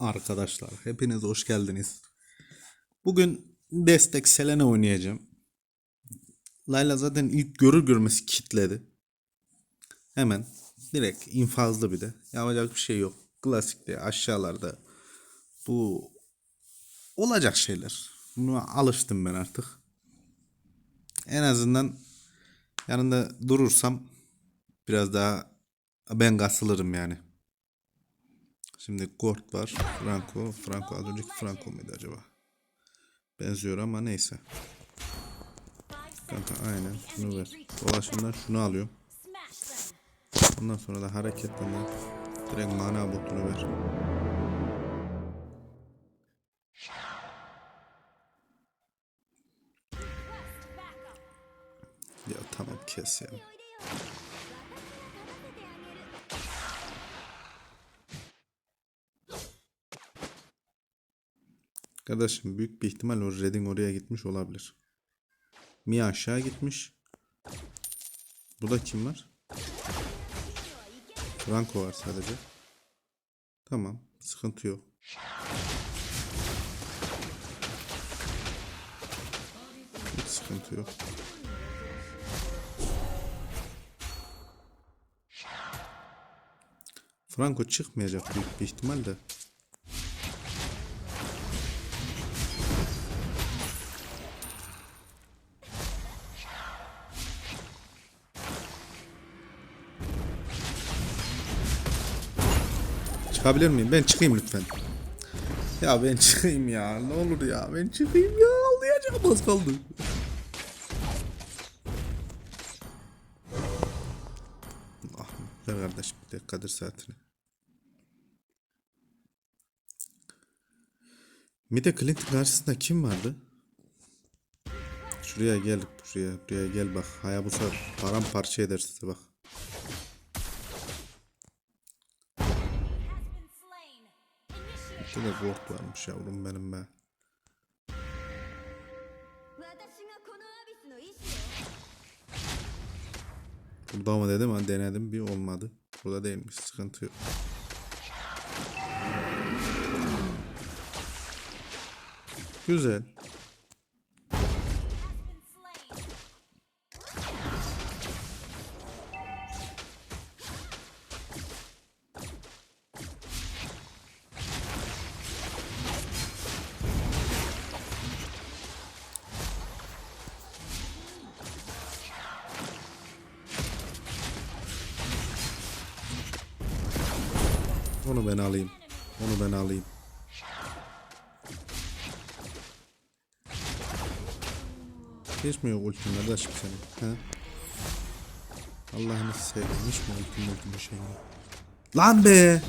arkadaşlar. Hepiniz hoş geldiniz. Bugün destek Selene oynayacağım. Layla zaten ilk görür görmesi kitledi. Hemen direkt infazlı bir de. Yapacak bir şey yok. Klasikte aşağılarda bu olacak şeyler. Buna alıştım ben artık. En azından yanında durursam biraz daha ben kasılırım yani. Şimdi Gort var. Franco. Franco az önceki Franco muydu acaba? Benziyor ama neyse. Kanka aynen şunu ver. Dolaşımdan şunu alıyorum. Ondan sonra da hareketlerinden direkt mana botunu ver. Ya tamam kes ya. Kardeşim büyük bir ihtimal o Red'in oraya gitmiş olabilir. Mia aşağı gitmiş. Burada kim var? Franco var sadece. Tamam. Sıkıntı yok. Hiç sıkıntı yok. Franco çıkmayacak büyük bir ihtimal Çıkabilir miyim? Ben çıkayım lütfen. Ya ben çıkayım ya. Ne olur ya. Ben çıkayım ya. Ağlayacağım az kaldı. Ah, ver kardeşim. Bir de Kadir saatini. Bir de Clinton karşısında kim vardı? Şuraya gel. Buraya, buraya gel bak. Hayabusa paramparça eder sizi bak. Şurada Glock varmış yavrum benim ben. Burada mı dedim ben denedim bir olmadı. Burada değilmiş sıkıntı yok. Güzel. Onu ben alayım. Onu ben alayım. Hiç mi yok ultim kardeşim senin? Ha? Allah'ını seveyim. Hiç mi ultim ultim bir şey yok? Lan be!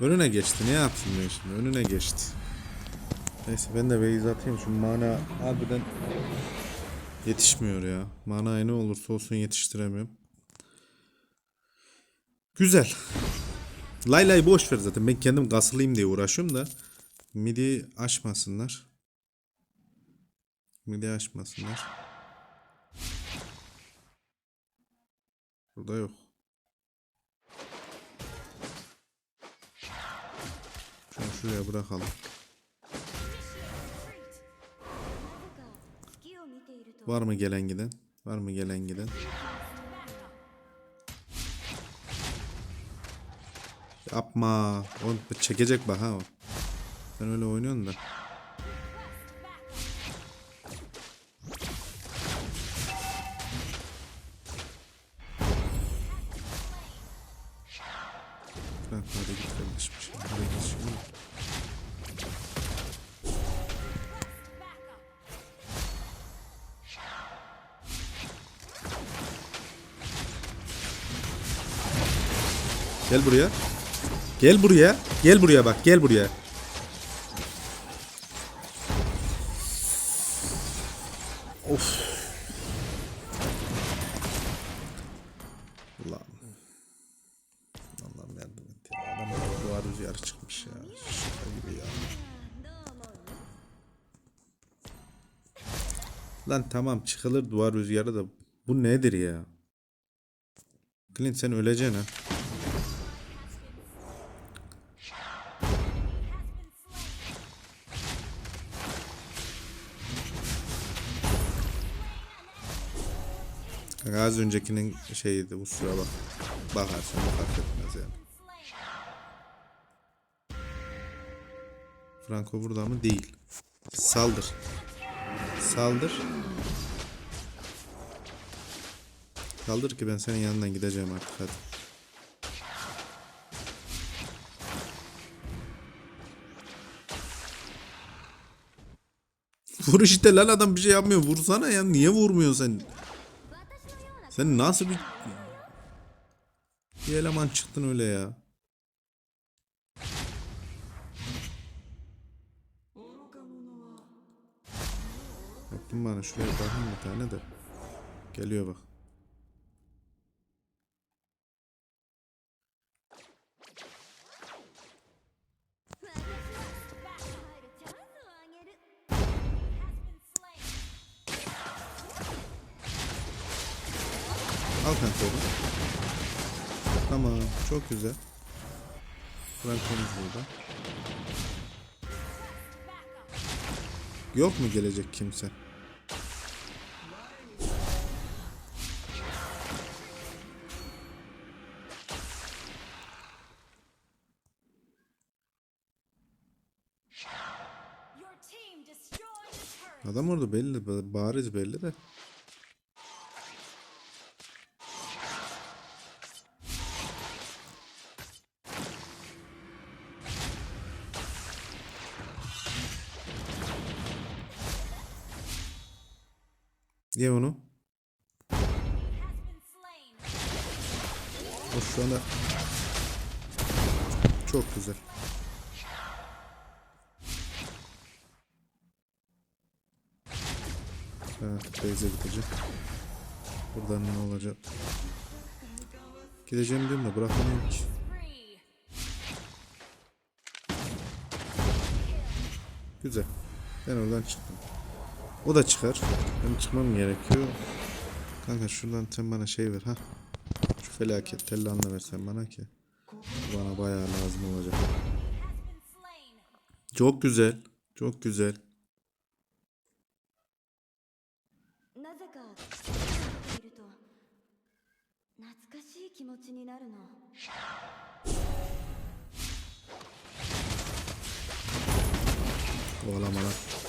Önüne geçti. Ne yapayım ben şimdi? Önüne geçti. Neyse ben de base atayım. Şu mana harbiden yetişmiyor ya. Mana ne olursa olsun yetiştiremiyorum. Güzel. Layla'yı boş ver zaten. Ben kendim kasılayım diye uğraşıyorum da. Midi açmasınlar. Midi açmasınlar. Burada yok. Şunu şuraya bırakalım. Var mı gelen giden? Var mı gelen giden? Yapma. O çekecek bak ha o. Sen öyle oynuyorsun da. Hadi git kardeşim. Hadi git. Gel buraya. Gel buraya. Gel buraya bak. Gel buraya. Of. Allah'ım. Allah'ım yardım et. Adam duvar rüzgarı çıkmış ya. Şaka gibi ya. Lan tamam çıkılır duvar rüzgarı da bu nedir ya? Clint sen öleceksin ha. Az öncekinin şeyiydi bu sıra bak. Bakarsan fark etmez yani. Franco burada mı? Değil. Saldır. Saldır. Saldır ki ben senin yanından gideceğim artık hadi. Vur işte lan adam bir şey yapmıyor. Vursana ya. Niye vurmuyorsun sen? Sen nasıl bir... Bir eleman çıktın öyle ya. Baktım bana şuraya bakayım bir tane de. Geliyor bak. Al kanka onu. Tamam çok güzel. Frankomuz burada. Yok mu gelecek kimse? Adam orada belli, ba- bariz belli de. Ye onu. O şu anda çok güzel. Evet, Beyze gidecek. Buradan ne olacak? Gideceğim diyorum da bırakamıyorum ki. Güzel. Ben oradan çıktım. O da çıkar. Benim çıkmam gerekiyor. Kanka şuradan sen bana şey ver ha. Şu felaket tellanla versen bana ki. Bana bayağı lazım olacak. Çok güzel. Çok güzel. な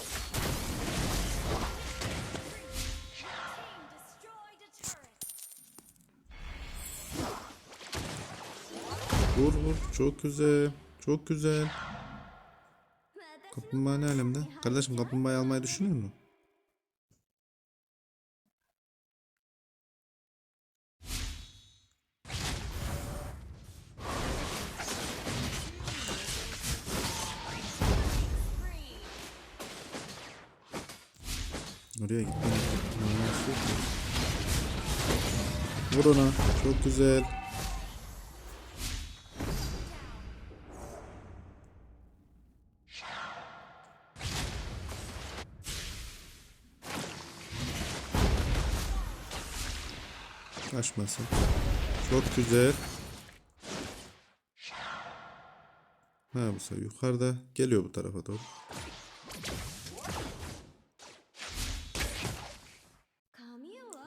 Vur vur. Çok güzel. Çok güzel. Kaplumbağa ne alemde? Kardeşim kaplumbağayı almayı düşünüyor musun? Oraya ki. Vur ona. Çok güzel. Kaçmasın. Çok güzel. Ha bu sefer yukarıda. Geliyor bu tarafa doğru.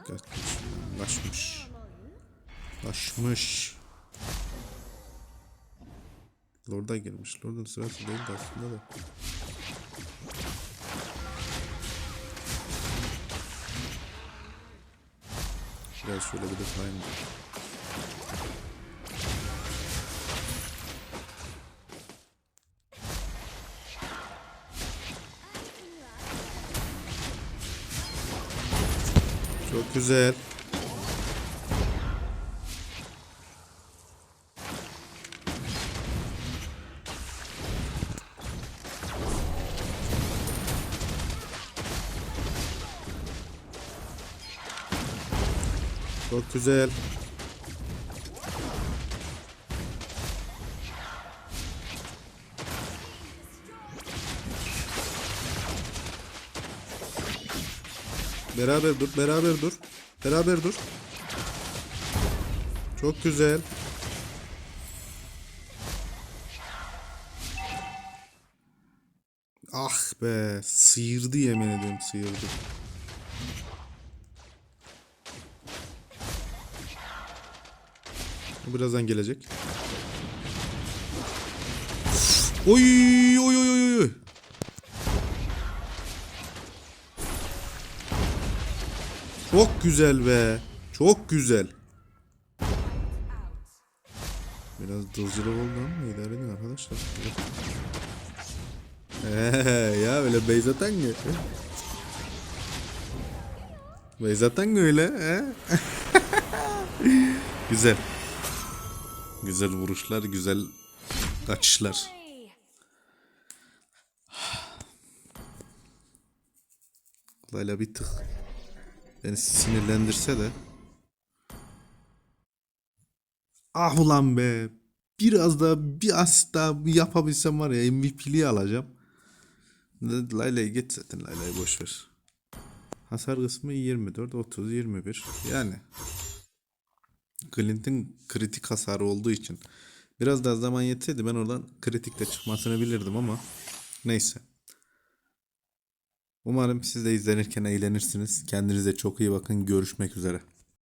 Kaçmış. Kaçmış. Kaçmış. Lord'a girmiş. Lord'un sırası değil de aslında da. Biraz şöyle bir de time. Çok güzel. Çok güzel. Beraber dur. Beraber dur. Beraber dur. Çok güzel. Ah be. Sıyırdı yemin ediyorum sıyırdı. Birazdan gelecek. Oy oy oy oy. Çok güzel be. Çok güzel. Biraz dızcılık oldu ama idare edin arkadaşlar. Eee ya öyle Beyzatan mı? Beyzatan mı öyle? He? güzel. Güzel vuruşlar, güzel kaçışlar. Layla bir tık beni sinirlendirse de. Ah ulan be. Biraz daha bir asist daha yapabilsem var ya MVP'liği alacağım. Layla'yı geç zaten Layla'yı boş ver. Hasar kısmı 24, 30, 21. Yani Clint'in kritik hasarı olduğu için biraz daha zaman yetseydi ben oradan kritikte çıkmasını bilirdim ama neyse. Umarım siz de izlenirken eğlenirsiniz. Kendinize çok iyi bakın. Görüşmek üzere.